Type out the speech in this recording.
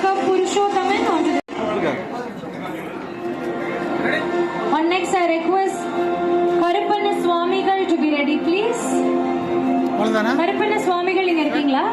Rekha Purushottaman onto the On next, I request Karupana Swamigal to be ready, please. Karupana Swamigal, இங்க இருக்கீங்களா